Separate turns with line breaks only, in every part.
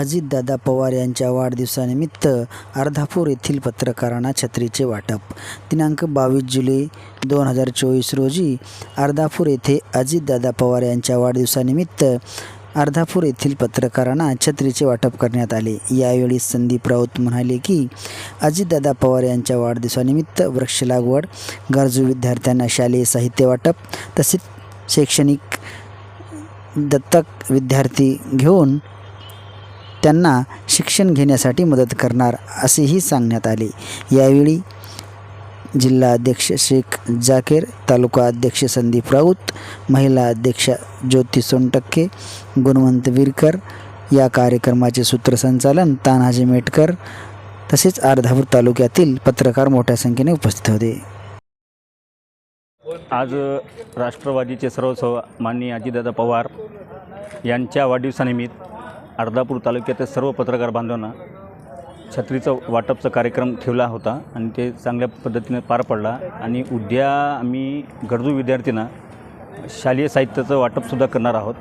अजितदादा पवार यांच्या वाढदिवसानिमित्त अर्धापूर येथील पत्रकारांना छत्रीचे वाटप. दिनांक बावीस जुलै दोन हजार चोवीस रोजी अर्धापूर येथे अजितदादा पवार यांच्या वाढदिवसानिमित्त अर्धापूर येथील पत्रकारांना छत्रीचे वाटप करण्यात आले. यावेळी संदीप राऊत म्हणाले की अजितदादा पवार यांच्या वाढदिवसानिमित्त वृक्ष लागवड गरजू विद्यार्थ्यांना शालेय साहित्य वाटप तसेच शैक्षणिक दत्तक विद्यार्थी घेऊन त्यांना शिक्षण घेण्यासाठी मदत करणार असेही सांगण्यात आले. यावेळी जिल्हा अध्यक्ष शेख जाकीर तालुका अध्यक्ष संदीप राऊत महिला अध्यक्ष ज्योती सोनटक्के गुणवंत विरकर या कार्यक्रमाचे सूत्रसंचालन तानाजी मेटकर तसेच अर्धापूर तालुक्यातील पत्रकार मोठ्या संख्येने उपस्थित होते.
आज राष्ट्रवादीचे सर्वस्व माननीय अजितदादा पवार यांच्या वाढदिवसानिमित्त अर्धापूर तालुक्यातील सर्व पत्रकार बांधवांना छत्रीचं वाटपचा कार्यक्रम ठेवला होता आणि ते चांगल्या पद्धतीने पार पडला. आणि उद्या आम्ही गरजू विद्यार्थ्यांना शालेय साहित्याचं वाटपसुद्धा करणार आहोत.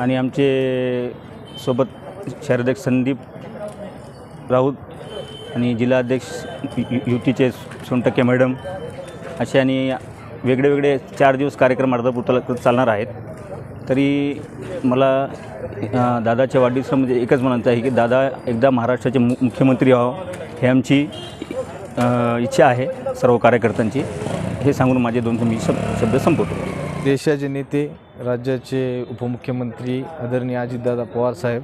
आणि आमचे सोबत शहराध्यक्ष संदीप राऊत आणि जिल्हाध्यक्ष युतीचे सोनटक्के मॅडम असे आणि वेगळे वेगळे चार दिवस कार्यक्रम अर्धापूर तालुक्यात चालणार आहेत. तरी मला दादाच्या दादाच्या वाढदिवसामध्ये म्हणजे एकच म्हणायचं आहे की दादा एकदा महाराष्ट्राचे मु मुख्यमंत्री व्हावं हे आमची इच्छा आहे सर्व कार्यकर्त्यांची. हे सांगून माझे दोन मी शब्द शब्द संपवतो.
देशाचे नेते राज्याचे उपमुख्यमंत्री आदरणीय अजितदादा पवारसाहेब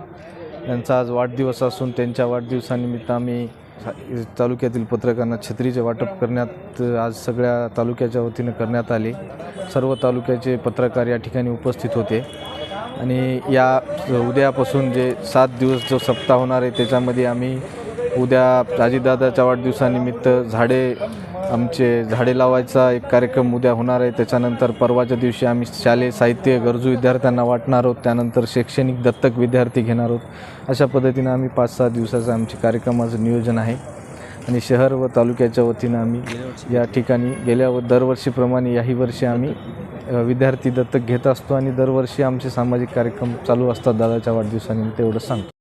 यांचा आज वाढदिवस असून त्यांच्या वाढदिवसानिमित्त आम्ही तालुक्यातील पत्रकारांना छत्रीचे वाटप करण्यात आज सगळ्या तालुक्याच्या वतीनं करण्यात आले. सर्व तालुक्याचे पत्रकार या ठिकाणी उपस्थित होते. आणि या उद्यापासून जे सात दिवस जो सप्ताह होणार आहे त्याच्यामध्ये आम्ही उद्या अजितदादाच्या वाढदिवसानिमित्त झाडे आमचे झाडे लावायचा एक कार्यक्रम उद्या होणार आहे. त्याच्यानंतर परवाच्या दिवशी आम्ही शालेय साहित्य गरजू विद्यार्थ्यांना वाटणार आहोत. त्यानंतर शैक्षणिक दत्तक विद्यार्थी घेणार आहोत. अशा पद्धतीनं आम्ही पाच सहा दिवसाचं आमचे कार्यक्रमाचं नियोजन आहे. आणि शहर व तालुक्याच्या वतीनं आम्ही या ठिकाणी गेल्या व दरवर्षीप्रमाणे याही वर्षी आम्ही विद्यार्थी दत्तक घेत असतो. आणि दरवर्षी आमचे सामाजिक कार्यक्रम चालू असतात. दादाच्या वाढदिवसानिमित्त एवढं सांगतो.